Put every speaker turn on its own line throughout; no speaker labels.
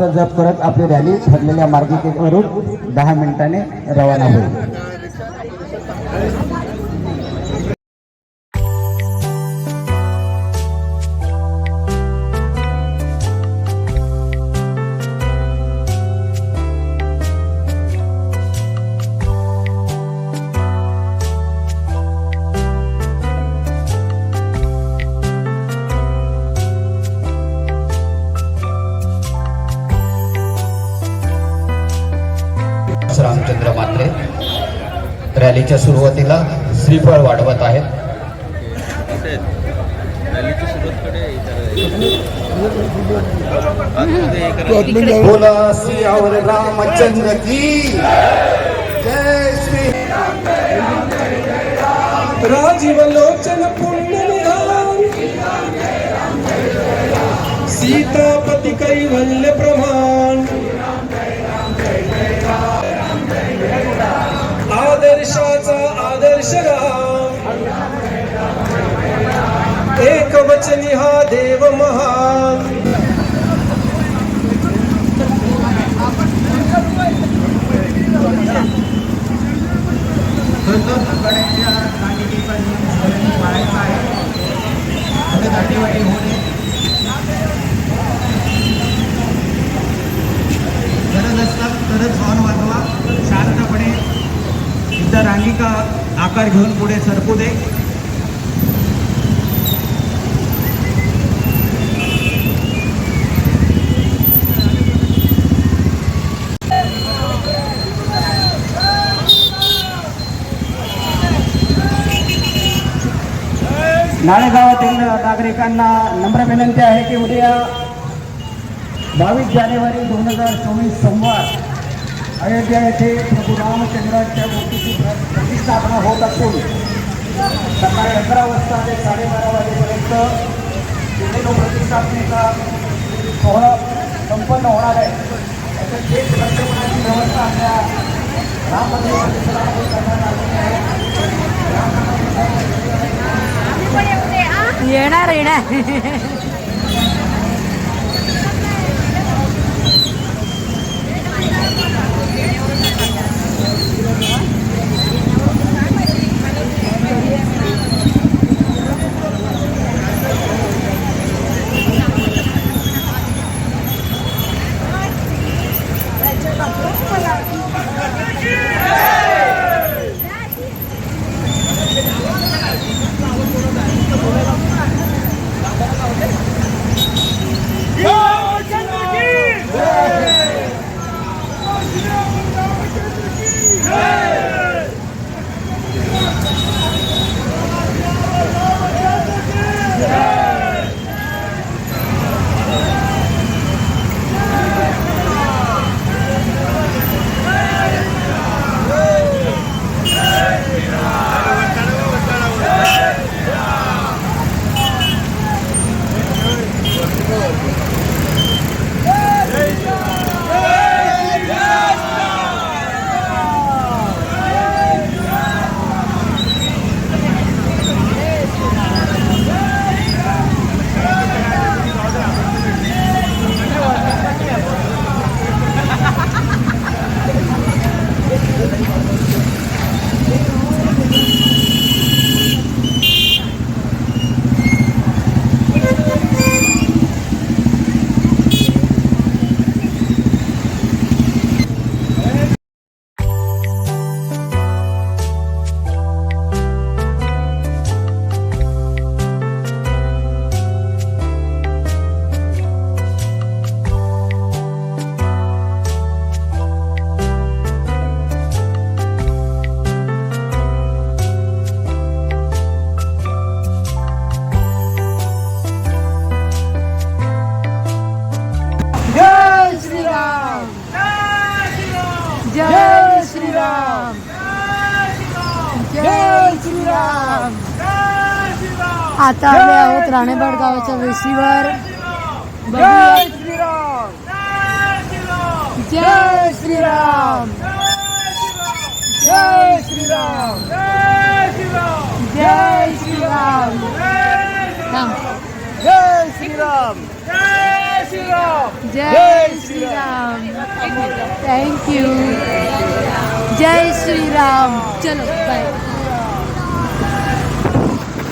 नामाचा जप करत आपली रॅली ठरलेल्या मार्गिकेवरून दहा मिनिटाने रवाना होईल.
रॅलीच्या सुरुवातीला श्रीफळ वाढवत आहेत. बोला सियावर रामचंद्र की जय श्री
राजीव लोचन पुण्य निधान सीतापती कैवल्य प्रमाण. आदर्शाचा आदर्श राम. एक वचनी हा देव महान.
गरज आकार घेऊन पुढे सरकू दे.
नाळेगावातील नागरिकांना नम्र विनंती आहे की उद्या बावीस जानेवारी दोन हजार चोवीस सोमवार अयोध्या येथे प्रभू रामचंद्रांच्या मूर्तीची प्रतिष्ठापना होत असून सकाळी अकरा वाजता ते साडेबारा वाजेपर्यंत तिथे तो प्रतिष्ठापनेचा सोहळा संपन्न होणार आहे. त्याचं थेट प्रक्षेपणाची व्यवस्था आपल्या राम मंदिर परिसरामध्ये करण्यात आलेली आहे.
येणार येणार. जय आता आले आहोत राणेबाड गावाच्या वेशीवर. जय श्रीराम. जय श्रीराम. जय श्रीराम. थांब.
जय श्रीराम.
जय श्रीराम. थँक्यू जय श्रीराम. चलो बाय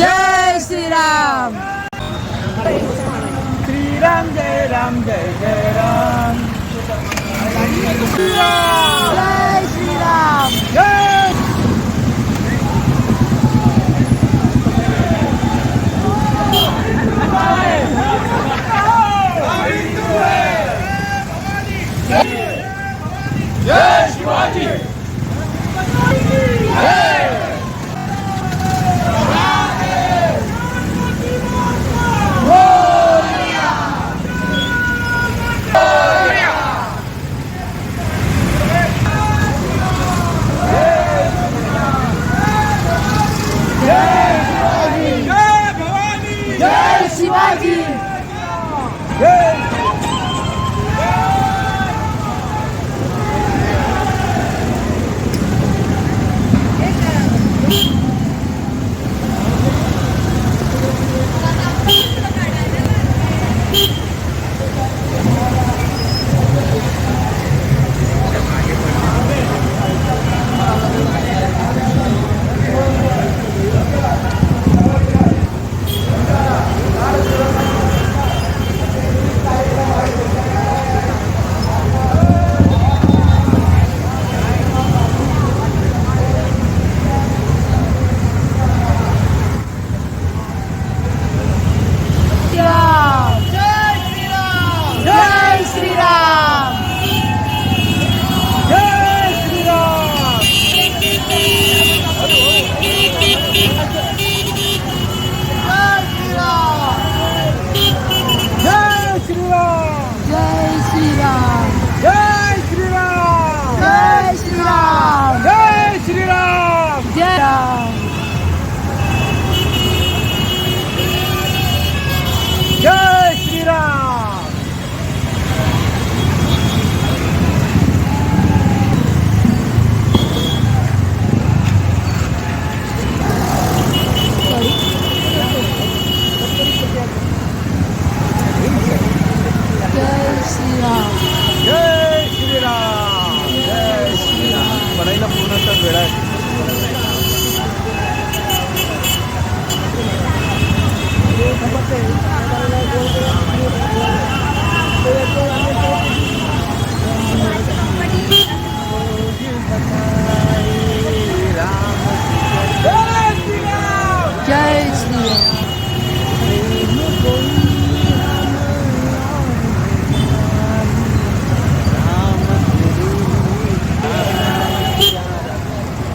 जय श्रीराम.
श्रीराम जय राम जय जय राम.
जय श्रीराम.
जय जय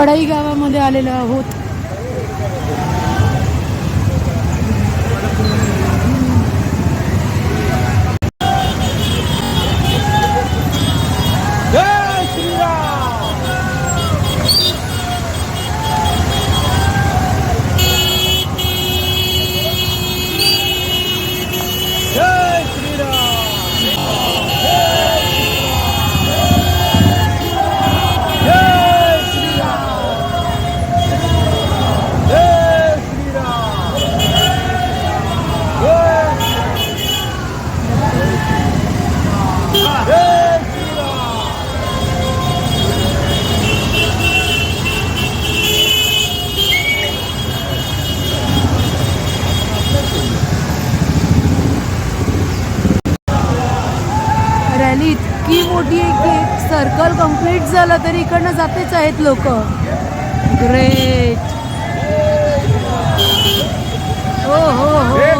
पडाई गावामध्ये आलेलो आहोत. रॅली इतकी मोठी आहे की सर्कल कंप्लीट झालं तरी इकडनं जातेच आहेत लोक. ग्रेट हो हो. हो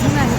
你买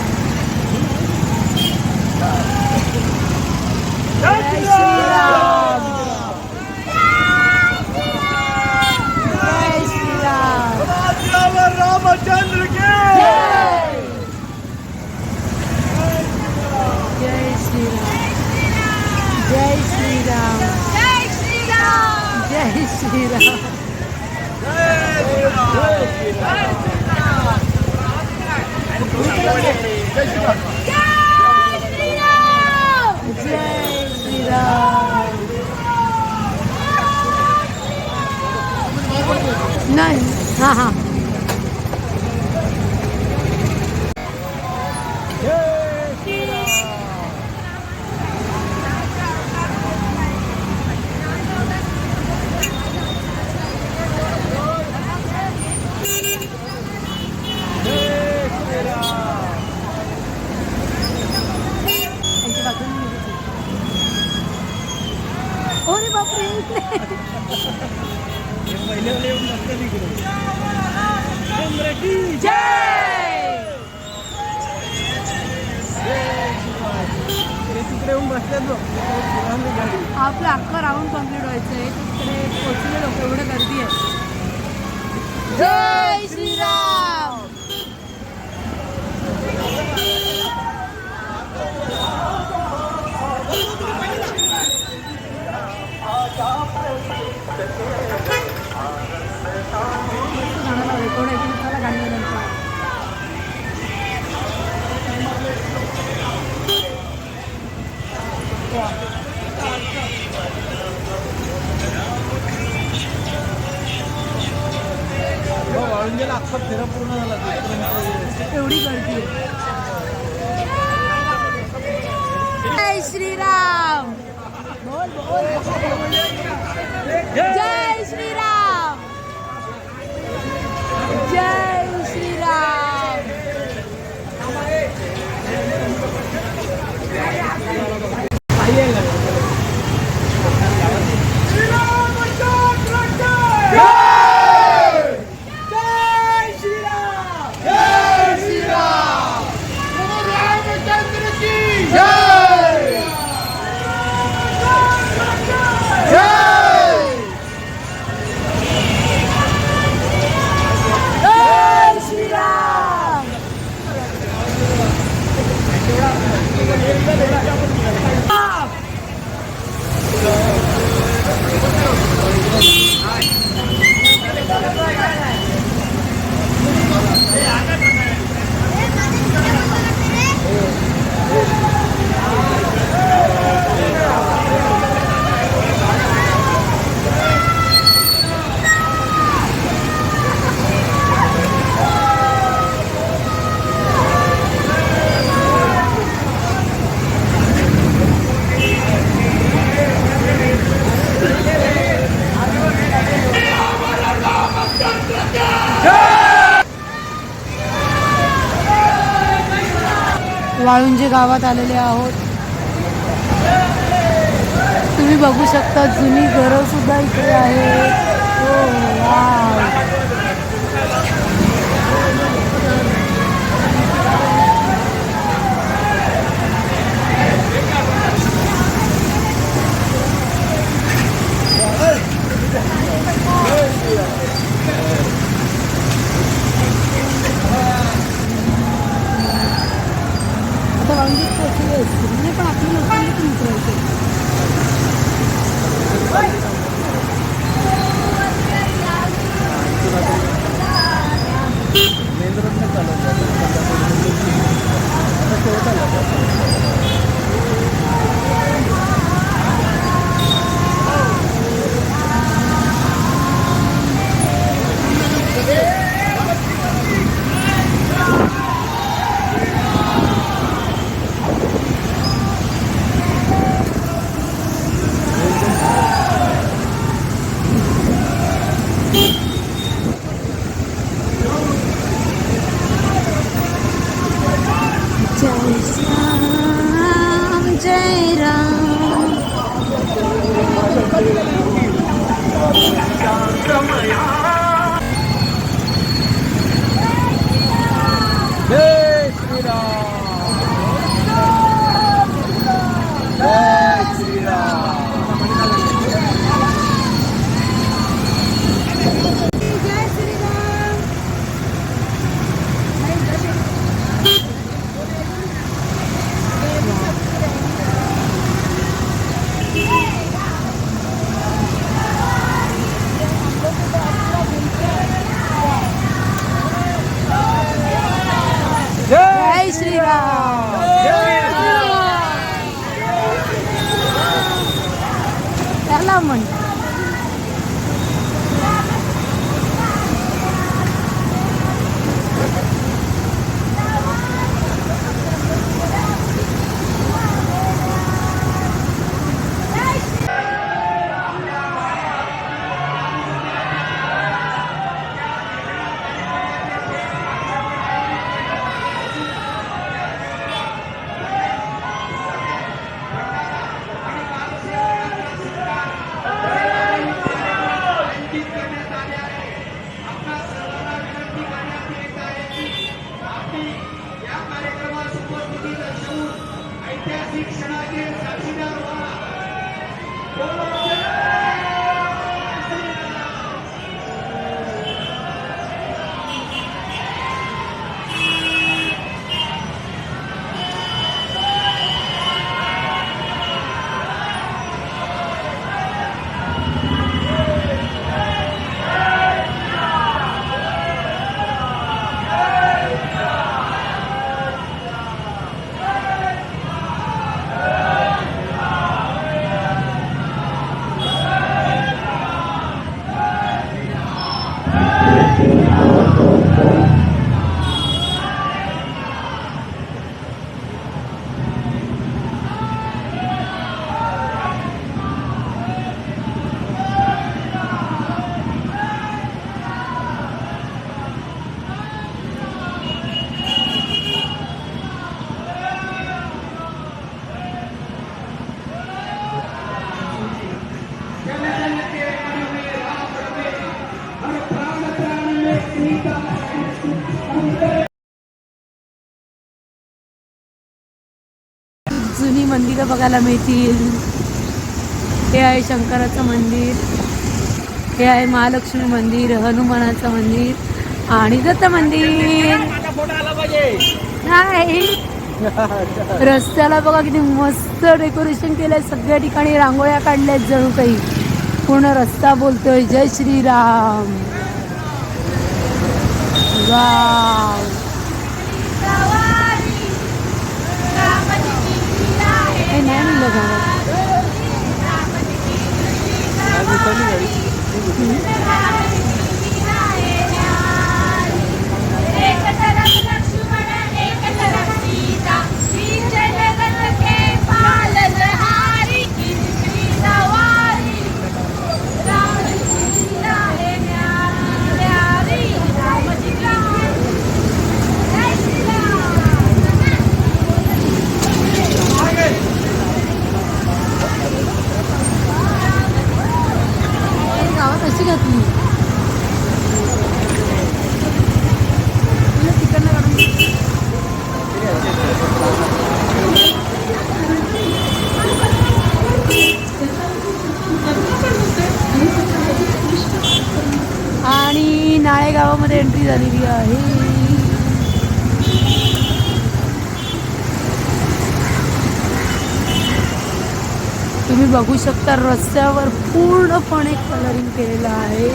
गावात आलेले आहोत. तुम्ही बघू शकता जुनी घरंसुद्धा इकडे आहेत. बघायला मिळतील. हे आहे शंकराचं मंदिर. हे आहे महालक्ष्मी मंदिर हनुमानाचं मंदिर आणि दत्त मंदिर. नाही. रस्त्याला बघा किती मस्त डेकोरेशन केलंय. सगळ्या ठिकाणी रांगोळ्या काढल्यात जणू काही. पूर्ण रस्ता बोलतोय जय श्रीराम. वाव हे नाही म्हणलं गावात
एक तरफ लक्ष्मण एक तरफ सीता बीच जगत के पालनहारी किसकी सवारी राम जी की लीला है न्यारी न्यारी राम जी का जय श्री राम
गावात अशी घातली तिला तिकडनं काढून दे. आणि नाळे गावामध्ये एंट्री झालेली आहे. तुम्ही बघू शकता रस्त्यावर पूर्णपणे कलरिंग केलेलं आहे.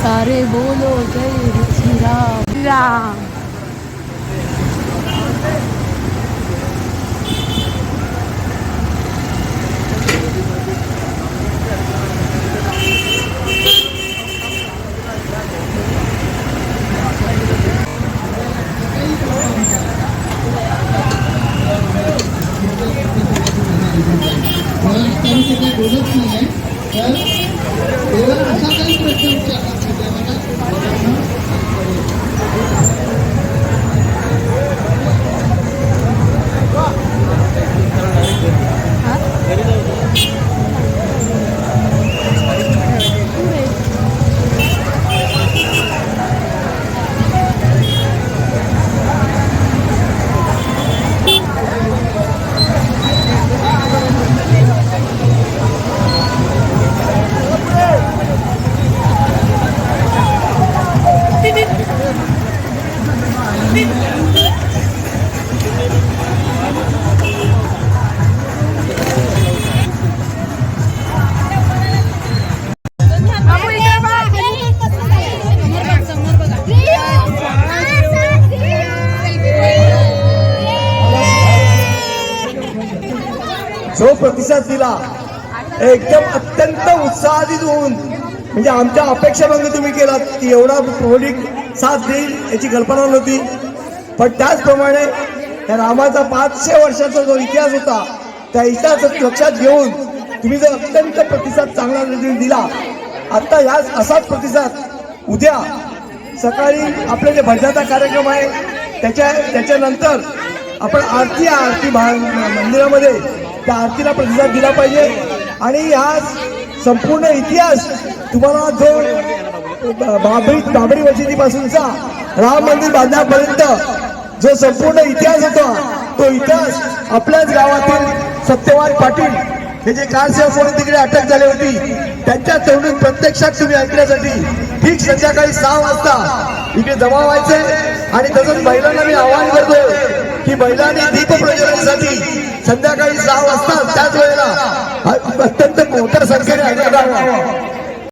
सारे बोलो जय Shriram. Ram
devlet bilmek ve होऊन म्हणजे आमच्या अपेक्षाभंग तुम्ही केलात की एवढा पब्लिक साथ देईल याची कल्पना नव्हती. पण त्याचप्रमाणे या रामाचा पाचशे वर्षाचा जो इतिहास होता त्या इतिहास लक्षात घेऊन तुम्ही जर अत्यंत प्रतिसाद चांगला रीतीने दिला आत्ता याच असाच प्रतिसाद उद्या सकाळी आपले जे भजनाचा कार्यक्रम आहे त्याच्या त्याच्यानंतर आपण आरती आरती मंदिरामध्ये त्या आरतीला प्रतिसाद दिला पाहिजे. आणि हा संपूर्ण इतिहास तुम्हाला जो बाबरी बाबरी मशिदीपासूनचा राम मंदिर बांधण्यापर्यंत जो संपूर्ण इतिहास होता तो इतिहास आपल्याच गावातील सत्यवान पाटील हे जे कारसेवक म्हणून तिकडे अटक झाली होती त्यांच्या तोंडून प्रत्यक्षात तुम्ही ऐकण्यासाठी ठीक संध्याकाळी सहा वाजता इकडे जमा व्हायचे आणि तसंच महिलांना मी आवाहन करतो की महिलांनी दीप प्रज्वलनासाठी संध्याकाळी सहा वाजता त्याच वेळेला अत्यंत मोठ्या संख्येने राहावं